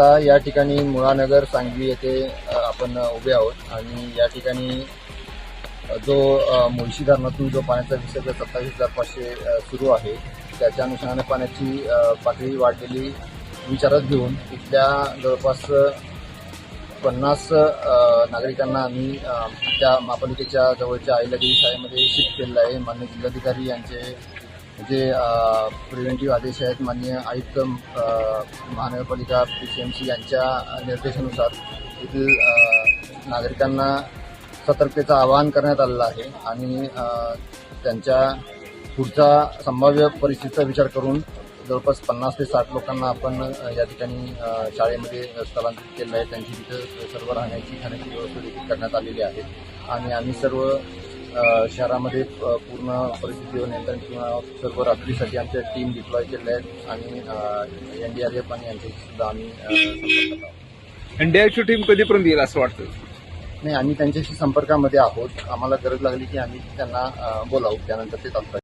आता या ठिकाणी मुळानगर सांगवी येथे आपण उभे आहोत. आणि या ठिकाणी जो मुळशी धरणातून जो पाण्याचा विसर्ग सत्तावीस हजार पाचशे सुरू आहे त्याच्या अनुषंगाने पाण्याची पातळी वाढलेली विचारात घेऊन इथल्या जवळपास पन्नास नागरिकांना आम्ही त्या महापालिकेच्या जवळच्या आईलगी शाळेमध्ये शिफ्ट केलेलं आहे. मान्य जिल्हाधिकारी यांचे जे प्रिव्हेंटिव्ह आदेश आहेत मान्य आयुक्त महानगरपालिका पी सी एम सी यांच्या निर्देशानुसार येथील नागरिकांना सतर्कतेचं आवाहन करण्यात आलेलं आहे आणि त्यांच्या पुढचा संभाव्य परिस्थितीचा विचार करून जवळपास पन्नास ते साठ लोकांना आपण या ठिकाणी शाळेमध्ये स्थलांतरित केलं आहे. त्यांची तिथं सर्व राहण्याची खाण्याची व्यवस्था देखील करण्यात आलेली आहे. आणि आम्ही सर्व शहरामध्ये पूर्ण परिस्थितीवर नियंत्रण किंवा सर्व रात्रीसाठी आमच्या टीम डिप्लॉय केल्या आहेत आणि एन डी आर एफ आणि यांच्याशी सुद्धा आम्ही एनडीआरची टीम कधीपर्यंत येईल असं वाटतं? नाही आम्ही त्यांच्याशी संपर्कामध्ये आहोत. आम्हाला गरज लागली की आम्ही त्यांना बोलावू. त्यानंतर ते तात्काळ